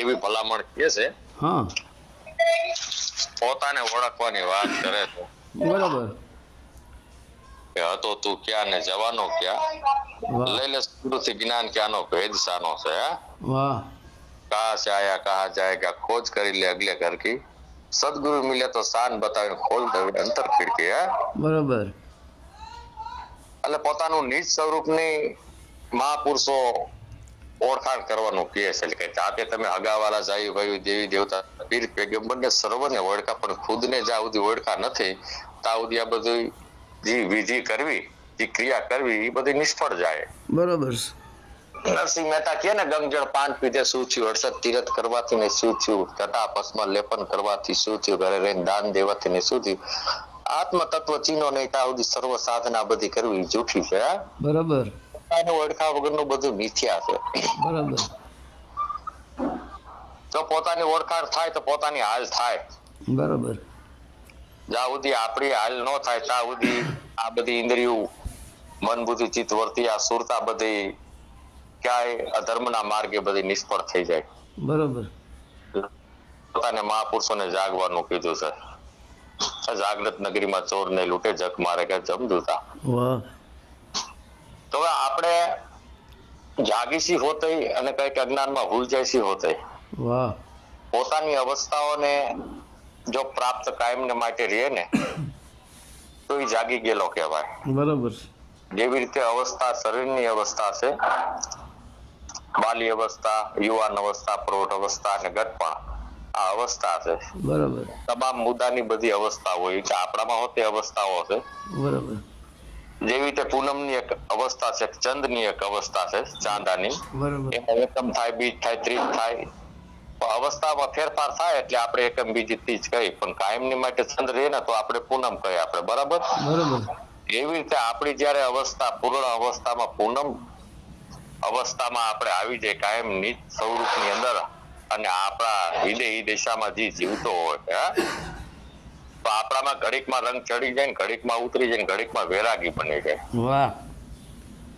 એવી ભલામણ કે છે. હા. પોતાને ઓળખવાની વાત કરે છે. બરાબર. કે હતો તું ક્યાં ને જવાનો ક્યાં? લઈ લે સ્મૃતિ જ્ઞાન ક્યાંનો ભેદ સાનો છે વાહ. કહા સે આયા કહા જાયગા ખોજ કરી લે અગલે ઘર કી સદગુરુ મિલે તો સાન બતાવીને ખોલ દે અંતર ખીડકી હે? બરાબર. એટલે પોતાનું નિજ સ્વરૂપની મહાપુરુષો ઓળખાણ કરવાનું કહે છે એટલે કે જાતે તમે હગાવાલા જાય ભાઈ દેવી દેવતા પીર પેગમ્બરને સર્વને ઓળખા પણ ખુદને જ્યાં સુધી ઓળખા નથી ત્યાં સુધી આ બધું જે વિધિ કરવી જે ક્રિયા કરવી એ બધી નિષ્ફળ જાય. બરોબર નરસિંહ મહેતા કે ને ગંગજળ પાન પીધે શું થયું? હર્ષદ તીરથ કરવાથી ને શું થયું? તટા ભસ્મ લેપન કરવાથી શું થયું? ઘરે રહીને દાન દેવાથી ને શું થયું? આત્મ તત્વ ચીનો નહીં ત્યાં સુધી સર્વ સાધના બધી કરવી જૂઠી છે બરાબર. પોતાને ઓળખા વગરનું બધું મિથ્યા છે. બરાબર. તો પોતાની ઓળખાણ થાય તો પોતાની હાલ થાય. બરાબર. જ્યાં સુધી આપણી હાલ ન થાય ત્યાં સુધી આ બધી ઇન્દ્રિયો મન બુદ્ધિ ચિત્ત વર્તી આ સુરતા બધી ક્યાંય અધર્મના માર્ગે બધી નિષ્ફળ થઈ જાય. બરાબર. પોતાને મહાપુરુષોને જાગવાનું કીધું છે. જાગૃત જાગ્રત નગરીમાં ચોર ને લૂંટે જગ મારે કે જમદૂતા વાહ. તો હવે આપણે જાગીસી હોતઈ અને કંઈક અજ્ઞાનમાં ભૂલ જાયસી હોતઈ વાહ. પોતાની અવસ્થાઓને જો પ્રાપ્ત કાયમને માટે રહે ને તો એ જાગી ગયેલો કહેવાય. બરોબર જેવી રીતે અવસ્થા શરીરની અવસ્થા છે બાલી અવસ્થા યુવાન અવસ્થા પ્રૌઢ અવસ્થા અને ગટપણ આ અવસ્થા છે. બરાબર. તમામ મુદ્દાની બધી અવસ્થા હોય આપણામાં હોતી અવસ્થાઓ છે. બરાબર. જેવી રીતે પૂનમની એક અવસ્થા છે ચંદની એક અવસ્થા છે ચાંદાની. બરાબર. એમાં એકમ થાય બીજ થાય ત્રીજ થાય. અવસ્થામાં ફેરફાર થાય એટલે આપણે એકમ બીજી ત્રીજ કહી પણ કાયમની માટે ચંદ્ર રહે ને તો આપણે પૂનમ કહીએ આપણે બરાબર? એવી રીતે આપણી જયારે અવસ્થા પૂર્ણ અવસ્થામાં પૂનમ અવસ્થામાં આપણે આવી જાય કાયમ નિજ સ્વરૂપની અંદર અને આપણા હિદય દિશામાં જે જીવતો હોય આપણામાં ઘડીકમાં રંગ ચડી જાય ને ઘડીકમાં ઉતરી જાય ને ઘડીકમાં વેરાગી બની જાય વાહ.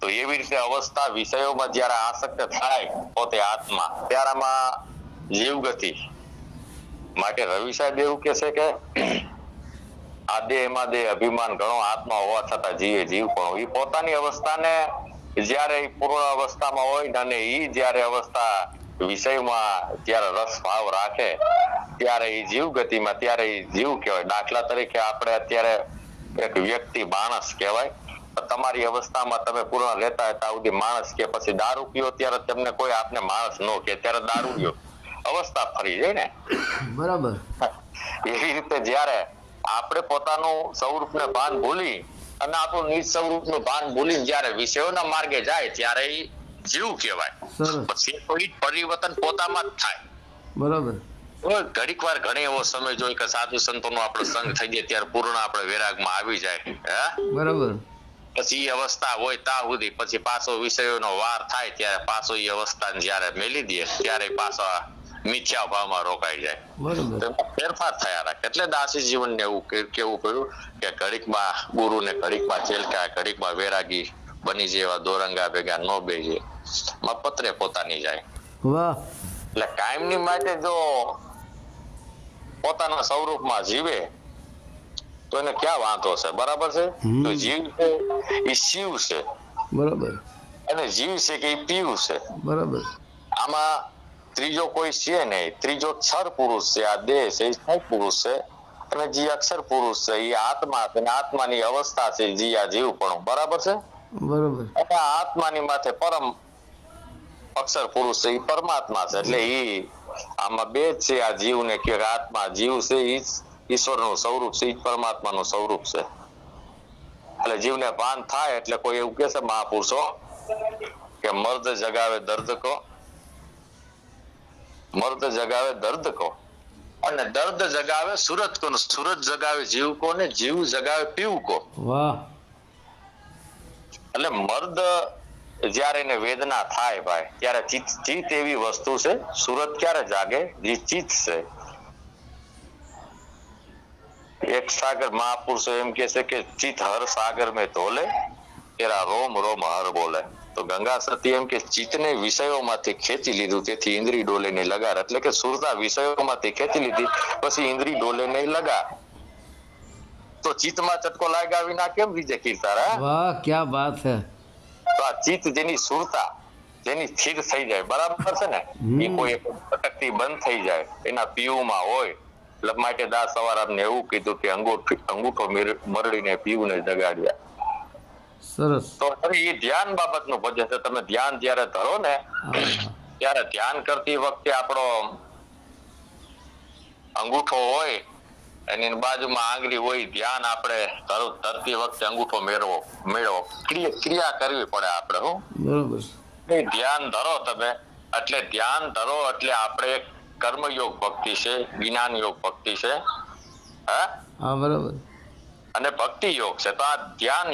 તો એવી રીતે અવસ્થા વિષયોમાં જ્યારે આસક્ત થાય પોતે આત્મા ત્યારામાં જીવગતિ માટે રવિ સાહેબ એવું કે છે કે આ દેહમાં દેહ અભિમાન ઘણો આત્મા હોવા છતાં જીવે જીવ પણ. એ પોતાની અવસ્થાને જ્યારે પૂર્ણ અવસ્થામાં હોય અને એ જ્યારે અવસ્થા વિષયમાં જ્યારે રસ ભાવ રાખે ત્યારે એ જીવ ગતિમાં ત્યારે એ જીવ કહેવાય. દાખલા તરીકે આપણે અત્યારે એક વ્યક્તિ માણસ કહેવાય. તમારી અવસ્થામાં તમે પૂર્ણ લેતા હતા સુધી માણસ કે પછી દારૂ પીઓ ત્યારે તમને કોઈ આપને માણસ નો કે ત્યારે દારૂ પીઓ. અવસ્થા ફરી જાય ને. બરાબર. એવી રીતે જ્યારે આપણે પોતાનું સ્વરૂપને ભાન ભૂલી અને આપણું નિજ સ્વરૂપનું ભાન ભૂલી જ્યારે વિષયોના માર્ગે જાય ત્યારે એ જીવ કહેવાય. પછી તો ઈ પરિવર્તન પોતામાં જ થાય. બરાબર. ઘડીક વાર ઘણી એવો સમય જોઈ કે સાધુ સંતોનો આપણો સંગ થઈ જાય ત્યારે પૂર્ણ આપણે વિરાગમાં આવી જાય. હે? બરાબર. પછી એ અવસ્થા હોય તા સુધી પછી પાછો વિષયોનો વાર થાય ત્યારે પાછો એ અવસ્થાને જ્યારે મેલી દે ત્યારે પાછો મિથ્યા ભાવમાં રોકાઈ જાય. તેમાં ફેરફાર થયા રાખે. એટલે દાસી જીવનને એવું કે- કેવું પડ્યું કે ઘડીકમાં ગુરુને ઘડીકમાં ચેલકા ઘડીકમાં વૈરાગી બની જેવા દોરંગા ભેગા ન બેજે મપત્રે પોતાની જાય. વાહ. એટલે કાયમની માટે જો પોતાના સ્વરૂપમાં જીવે તો એને ક્યાં વાંધો છે? બરાબર છે? તો જીવ છે એ શિવ છે. બરાબર. અને જીવ છે કે એ પીવ છે. બરાબર. આમાં ત્રીજો કોઈ છે નહીં. ત્રીજો છર પુરુષ છે આ દેહ છે એ છ પુરુષ છે. અને જે અક્ષર પુરુષ છે એ આત્મા છે. આત્માની અવસ્થા છે જે આ જીવ પણ. બરાબર છે? બરાબર. એટલે આત્માની માથે પરમ અક્ષર પુરુષ છે એ પરમાત્મા છે. એટલે એ આમાં બે જ છે આ જીવ ને કે આત્મા જીવ છે એ ઈશ્વરનું સ્વરૂપ છે એ પરમાત્માનું સ્વરૂપ છે. એટલે જીવને ભાન થાય એટલે કોઈ એવું કે છે મહાપુરુષો કે મર્દ જગાવે દર્દ કો મર્દ જગાવે દર્દ કો અને દર્દ જગાવે સુરત કો સુરત જગાવે જીવ કો ને જીવ જગાવે પીવ કો વાહ. એટલે મર્દ જ્યારે એને વેદના થાય ભાઈ, ત્યારે ચિત્ત ચિત્ત એવી વસ્તુ છે, સુરત ક્યારે જાગે? જે ચિત્ત છે. એક સાગર મહાપુરુષો એમ કે છે કે ચિત્ત હર સાગર મેં ધોલે, તેરા રોમ રોમ હર બોલે. તો તો ગંગા સતી એમ કે ચિત્તને વિષયોમાંથી ખેંચી લીધું, તેથી ઇન્દ્રી ડોલે ને લગાર. એટલે કે સુરતા વિષયોમાંથી ખેંચી લીધી, પછી ઇન્દ્રી ડોલે ને લગાર. તો ચિત્તમાં ચટકો લાગ્યા વિના કેમ બીજે કીર્તા વાહ ક્યાં વાત હે. તો આ ચિત્ત જેની સુરતા જેની સ્થિર થઈ જાય બરાબર છે ને? એ કોઈ અટકતી બંધ થઈ જાય એના પીયુમાં હોય એટલે માટે દાસ સવાર આપને એવું કીધું કે અંગૂઠો મરડીને પીયુને જગાડ્યા. સરસ. તો એ ધ્યાન બાબતનું ભજન છે. તમે ધ્યાન જ્યારે ધરો ને ત્યારે ધ્યાન કરતી વખતે આપણો અંગૂઠો હોય એની બાજુમાં આંગળી હોય ધ્યાન આપણે ધરતી વખતે અંગૂઠો મેળવો મેળવો. ક્રિયા ક્રિયા કરવી પડે આપણે હું. બરોબર. ધ્યાન ધરો તમે. એટલે ધ્યાન ધરો એટલે આપણે કર્મયોગ ભક્તિ છે જ્ઞાન યોગ ભક્તિ છે. હા? બરોબર. અને ભક્તિ યોગ છે. તો આ ધ્યાન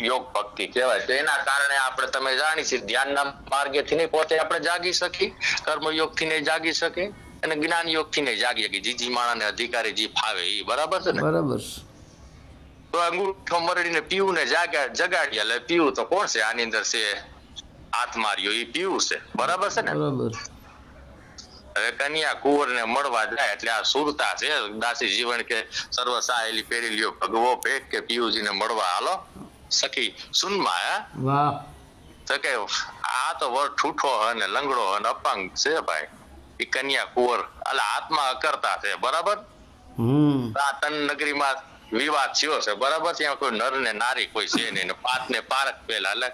યોગ ભક્તિ કહેવાય તો એના કારણે આપણે તમે જાણી છીએ ધ્યાનના માર્ગેથી નહીં પોતે આપણે જાગી શકી કર્મયોગથી નહીં જાગી શકે અને જ્ઞાન યોગથી નહીં જાગી શકી જી જી માણસને અધિકારી જી ફાવે એ બરાબર છે ને? બરાબર તો અંગૂઠો મરડીને પીવું ને જાગ્યા જગાડી એટલે પીવું તો કોણ છે? આની અંદર છે આત્મા રહ્યો એ પીવું છે. બરાબર છે ને? બરાબર. હવે કન્યા કુંવર ને મળવા જાય એટલે આ સુરતા છે. દાસી જીવન કે સર્વ સાહેલી પહેરી લ્યો ભગવો ભેટ કે પિયુજી ને મળવા. હાલો? સખી સુનમાં હે? વાહ. તો કે આ તો વર ઠૂઠો અને લંગડો અને અપંગ છે ભાઈ. એ કન્યા કુંવર એટલે હાથમાં અકર્તા છે બરાબર? આ તન નગરીમાં વિવાદ થયો છે બરાબર? ત્યાં કોઈ નર ને નારી કોઈ છે નહીં પાત ને પારક પેલા એટલે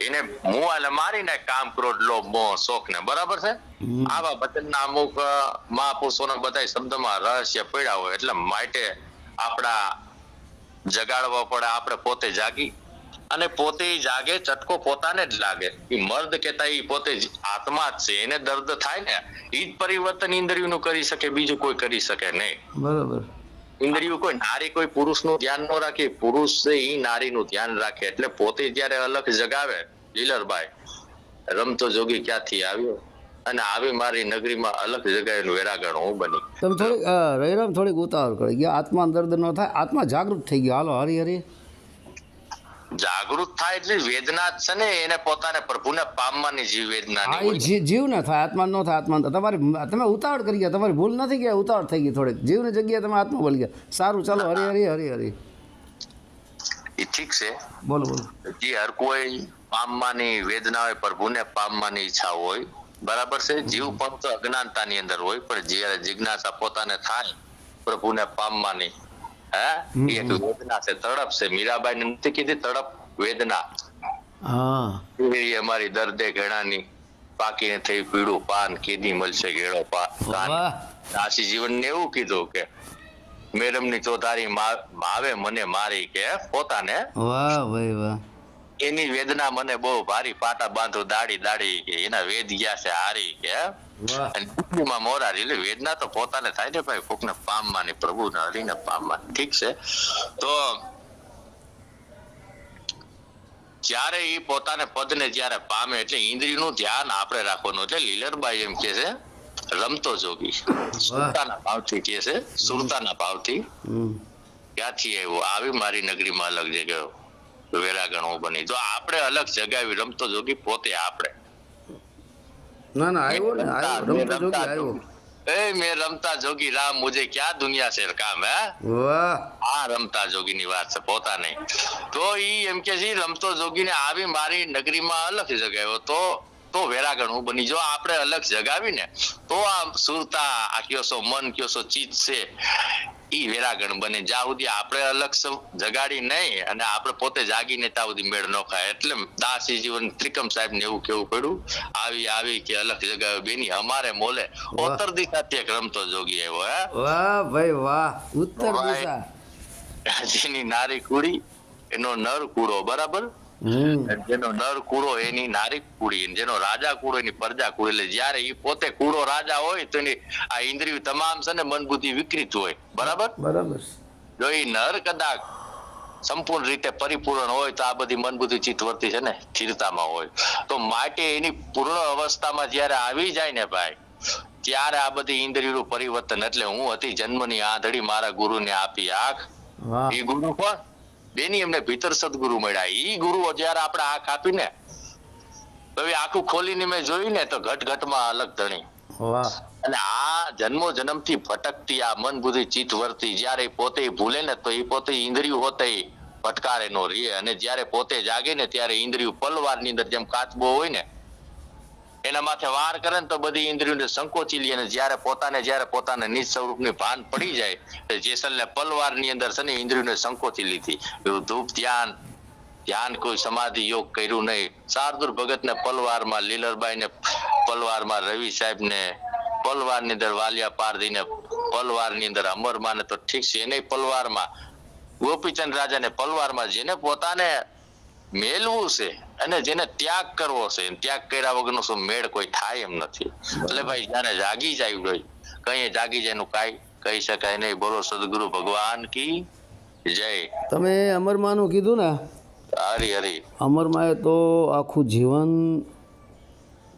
એને મું એટલે મારીને કામ ક્રોધ લોભ મોહ શોખ ને બરાબર છે? આવા વચનના અમુક મહાપુરુષોના બધા શબ્દમાં રહસ્ય પડ્યા હોય એટલે માટે આપણા જગાડવા પડે આપણે પોતે જાગી અને પોતે જાગે ચટકો પોતાને જ લાગે. એ મર્દ કેતા એ પોતે જ આત્મા જ છે એને દર્દ થાય ને એ જ પરિવર્તન ઇન્દ્રિયનું કરી શકે બીજું કોઈ કરી શકે નહીં. બરાબર. ઇન્દ્રિયો કોઈ નારી કોઈ પુરુષનું ધ્યાન ન રાખે પુરુષ છે એ નારીનું ધ્યાન રાખે. એટલે પોતે જયારે અલગ જગાવે લીલરભાઈ રમતો જોગી ક્યાંથી આવ્યો? અને આવી મારી નગરીમાં અલગ જગાવેલું વેરાગણ હું બની. તમે થોડીક રહીરામ થોડીક ઉતાવળ કરી. ગયા આત્મા દર્દ ન થાય આત્મા જાગૃત થઈ ગયો. હાલો હરી હરી. જાગૃત થાય એટલે વેદના છે ને એને પોતાને પ્રભુને પામવાની જીવ વેદના હા જીવ ન થાય આત્મા ન થાય આત્મા તમારી તમે ઉતાવળ કરી ગયા તમારી ભૂલ નથી ગયા ઉતાવળ થઈ ગઈ થોડીક. જીવની જગ્યાએ તમે આત્મા બોલી ગયા. સારું ચાલો હરી હરી હરી હરી. એ ઠીક છે. બોલો બોલો. જે હર કોઈ પામવાની વેદના હોય પ્રભુને પામવાની ઈચ્છા હોય બરાબર છે? જીવ પણ તો અજ્ઞાનતાની અંદર હોય પણ જ્યારે જિજ્ઞાસા પોતાને થાય પ્રભુને પામવાની હે? એ વેદના છે તડપ છે. મીરાબાઈ ને નથી કીધી તડપ? વેદના. હા. એ અમારી દર્દે ઘણાની પાકીને થઈ પીળું પાન કેદી મળશે ઘેડો પાન. આશી જીવન ને એવું કીધું કે મેડમની ચોધારી મા- માવે મને મારી કે પોતાને. વાહ ભાઈ વાહ. એની વેદના મને બહુ ભારી પાટા બાંધો દાડી દાડી કે એના વેદ ગયા છે હારી કે માં મોરા એટલે વેદના તો પોતાને થાય ને ભાઈ કોકને પામવાની પ્રભુને હરીને પામવા ઠીક છે? તો જ્યારે એ પોતાને પદને જ્યારે પામે એટલે ઇન્દ્રિયનું ધ્યાન આપણે રાખવાનું એટલે લીલરબાઈ એમ કે છે રમતો જોગી. સુરતાના ભાવથી કે છે સુરતાના ભાવથી. ક્યાંથી આવ્યો? આવી મારી નગરીમાં અલગ જગ્યાએ. હું બની. તો આપણે અલગ જગાવી રમતો જોગી પોતે આપણે. ના ના આવ્યો ને આવ્યો રમતો જોગી આવ્યો એ મેં રમતા જોગી રામ મુજે ક્યાં દુનિયા શેર કામ હે? વાહ. આ રમતા જોગી ની વાત છે પોતાને. તો ઈ એમ કે છે રમતો જોગી ને આવી મારી નગરીમાં અલગ જગાવ્યો તો તો વેરાગણ હું બની. જો આપણે અલગ જગાવી ને તો આ સુરતા આ કયો છો મન કયો છો ચીજ છે. ઈ વેરાગણ બને. જ્યાં સુધી આપણે અલગ જગાડી નહીં અને આપણે પોતે જાગીને ત્યાં સુધી મેળ ન ખાય. એટલે દાસી જીવન ત્રિકમ સાહેબ ને એવું કેવું પડ્યું આવી આવી કે અલગ જગાવે બેની અમારે મોલે. ઉત્તર દિશા દિશાથી રમતો જોગી આવ્યો હે? વાહ ભાઈ વાહ. ઉત્તર. દિશા. જેની નારી કુડી એનો નર કુડો બરાબર? જેનો નર કુડો એની નારી કુડી જેનો રાજા કુડો એની પ્રજા કુડી એટલે જયારે એ પોતે કુડો રાજા હોય તો એની આ ઇન્દ્રિય તમામ છે ને મન બુદ્ધિ વિકૃત હોય. બરાબર? બરાબર. જો એ નર કદાચ સંપૂર્ણ રીતે પરિપૂર્ણ હોય તો આ બધી મન બુદ્ધિ ચિત્ત વર્તી છે ને સ્થિરતામાં હોય. તો માટે એની પૂર્ણ અવસ્થામાં જ્યારે આવી જાય ને ભાઈ ત્યારે આ બધી ઇન્દ્રિયનું પરિવર્તન. એટલે હું હતી જન્મની આંધળી મારા ગુરુને આપી આંખ. એ ગુરુ કોણ? બેની એમને ભીતર સદગુરુ મળ્યા. ઈ ગુરુઓ જયારે આપણે આંખ આપીને હવે આખું ખોલીને મેં જોયું ને તો ઘટ ઘટમાં અલગ ધણી. અને આ જન્મો જન્મથી ભટકતી આ મન બુદ્ધિ ચિત્ત વર્તી જયારે પોતે ભૂલે ને તો એ પોતે ઇન્દ્રિયું હોતે ભટકારે નો રે. અને જયારે પોતે જાગે ને ત્યારે ઇન્દ્રિયું પલવારની અંદર જેમ કાચબો હોય ને એના માથે વાર કરે ને તો બધી ઇન્દ્રિયોને સંકોચી લે અને જ્યારે પોતાને જ્યારે પોતાને નિજ સ્વરૂપની ભાન પડી જાય જેસલને પલવારની અંદર છે ને ઇન્દ્રિયોને સંકોચી લીધી. એવું ધૂપ, ધ્યાન ધ્યાન કોઈ સમાધિ યોગ કર્યું નહીં. શાર્દુર ભગત ને પલવારમાં લીલરબાઈ ને પલવારમાં રવિ સાહેબ ને પલવારની અંદર વાલિયા પારધી ને પલવારની અંદર અમરમાં ને તો ઠીક છે, એને પલવારમાં, ગોપીચંદ રાજા ને પલવારમાં જેને પોતાને મેલવું છે અને જેને ત્યાગ કરવો છે ત્યાગ કર્યા વગરનો શું મેળ કોઈ થાય એમ નથી. એટલે ભાઈ જાને જાગી જાય હોય કઈ જાગી જાય એનું કાંઈ કહી શકાય નહીં. બોલો સદગુરુ ભગવાન કી જય. તમે અમરમાનું કીધું ને? હરી હરી. અમરમાએ તો આખું જીવન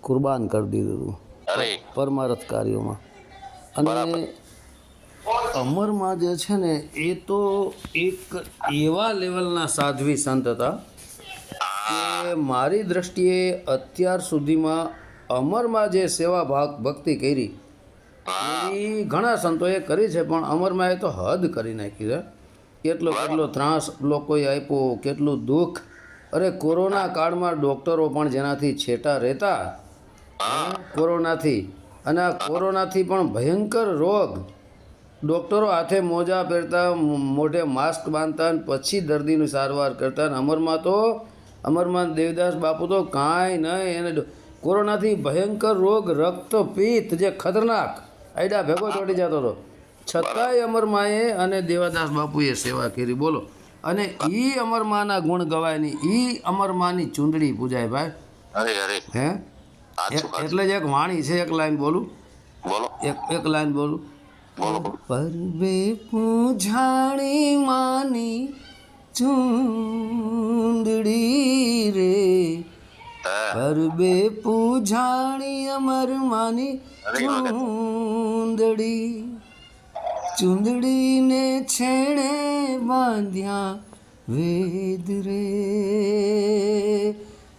કુરબાન કરી દીધું હતું. અરે. પરમારથ કાર્યોમાં. અને અમરમાં જે છે ને એ તો એક એવા લેવલના સાધ્વી સંત હતા કે મારી દ્રષ્ટિએ અત્યાર સુધીમાં અમરમાં જે સેવા ભાગ ભક્તિ કરી એ ઘણા સંતોએ કરી છે, પણ અમરમાં એ તો હદ કરી નાખી છે. કેટલો કેટલો ત્રાસ લોકોએ આપ્યો, કેટલું દુઃખ. અરે, કોરોના કાળમાં ડૉક્ટરો પણ જેનાથી છેટા રહેતા કોરોનાથી. અને આ કોરોનાથી પણ ભયંકર રોગ. ડૉક્ટરો હાથે મોજા પહેરતા મોઢે માસ્ક બાંધતા પછી દર્દીની સારવાર કરતા અને અમરમાં તો અમરમાં દેવદાસ બાપુ તો કાંઈ નહીં એને કોરોનાથી ભયંકર રોગ રક્તપિત્ત જે ખતરનાક આઈડા ભેગો ચોટી જતો હતો. છતાંય અમરમાએ અને દેવાદાસ બાપુએ સેવા કરી. બોલો. અને ઈ અમરમાના ગુણ ગવાયની એ ઈ અમરમાની ચૂંદડી પૂજાય ભાઈ. અરે અરે. હે? એટલે જ એક વાણી છે એક લાઈન બોલું. બોલો. એક એક લાઈન બોલું. પરબે પૂજાણી માની ચૂંદડી હા પૂજાણી અમર માની. ચૂંદડી. ચૂંદડીને છેડે બાંધ્યા વેદ રે.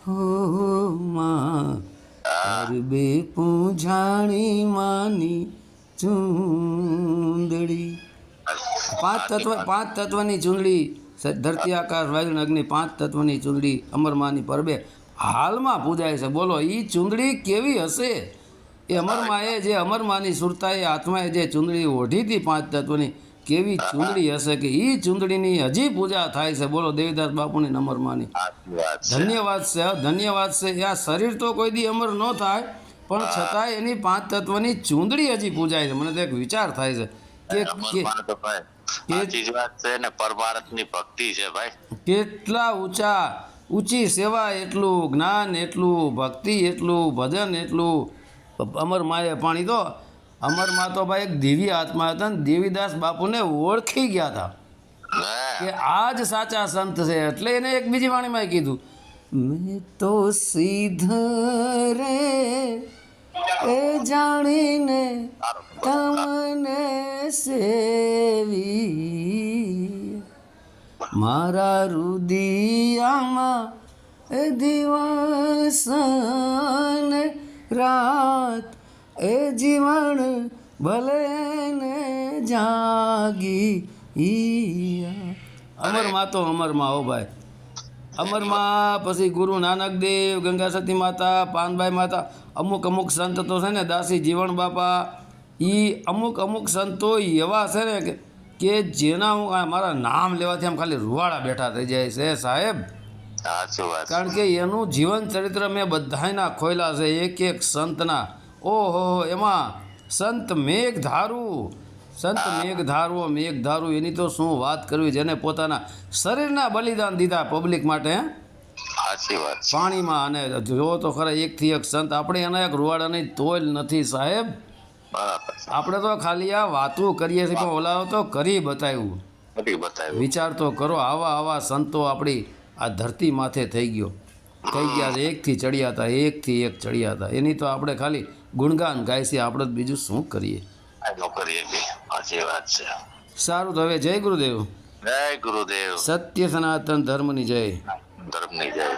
હો માં પરબે પૂજાણી માની ચૂંદડી. પાંચ તત્વ પાંચ તત્વની ચૂંદડી ધરતી આકાશ વાયુ અગ્નિ પાંચ તત્વની ચૂંદડી અમરમાની પરબે હાલમાં પૂજાય છે. બોલો એ ચૂંદડી કેવી હશે? એ અમરમાએ જે અમરમાની સુરતાએ આત્માએ જે ચૂંદડી ઓઢી હતી પાંચ તત્વની કેવી ચૂંદડી હશે કે એ ચૂંદડીની હજી પૂજા થાય છે? બોલો દેવીદાસ બાપુની અમરમાની ધન્યવાદ છે ધન્યવાદ છે. આ શરીર તો કોઈ દી અમર ન થાય પણ છતાંય એની પાંચ તત્વની ચૂંદડી હજી પૂજાય છે. મને તો એક વિચાર થાય છે કે કેટલા ઊંચા ઊંચી સેવા એટલું જ્ઞાન એટલું ભક્તિ એટલું ભજન એટલું. અમર માએ પાણી તો અમરમાં તો ભાઈ એક દિવ્ય આત્મા હતા ને દેવીદાસ બાપુને ઓળખી ગયા હતા. કે આ જ સાચા સંત છે એટલે એને એક બીજી વાણીમાં કીધું મેં તો સીધ રે એ જાણીને તમને સેવી મારા રુદિયામાં એ દિવસ ને રાત એ જીવન ભલે ને જાગી અમરમાં તો અમરમાં હો ભાઈ. અમરમાં પછી ગુરુ નાનક દેવ ગંગા સતી માતા પાનભાઈ માતા અમુક અમુક સંત તો છે ને દાસી જીવણ બાપા એ અમુક અમુક સંતો એવા છે ને કે કે જેના હું મારા નામ લેવાથી આમ ખાલી રૂવાડા બેઠા થઈ જાય છે સાહેબ. કારણ કે એનું જીવન ચરિત્ર મેં બધાયના ખોયલા છે એક એક સંતના. ઓહો એમાં સંત મેઘધારું સંત મેઘધારવો મેઘધારું એની તો શું વાત કરવી જેને પોતાના શરીરના બલિદાન દીધા પબ્લિક માટે પાણીમાં અને જો તો ખરા એકથી એક સંત આપણે એના એક રૂવાડાની તોલ નથી સાહેબ. આપણે તો ખાલી આ વાતું કરીએ છીએ પણ ઓલા તો કરી બતાવ્યું. વિચાર તો કરો આવા આવા સંતો આપણી આ ધરતી માથે થઈ ગયો. થઈ ગયા છે એકથી ચડ્યા હતા એકથી એક ચડ્યા હતા. એની તો આપણે ખાલી ગુણગાન ગાય છે આપણે બીજું શું કરીએ? સારું તો હવે જય ગુરુદેવ. જય ગુરુદેવ. સત્ય સનાતન ધર્મની જય. ધર્મની જય.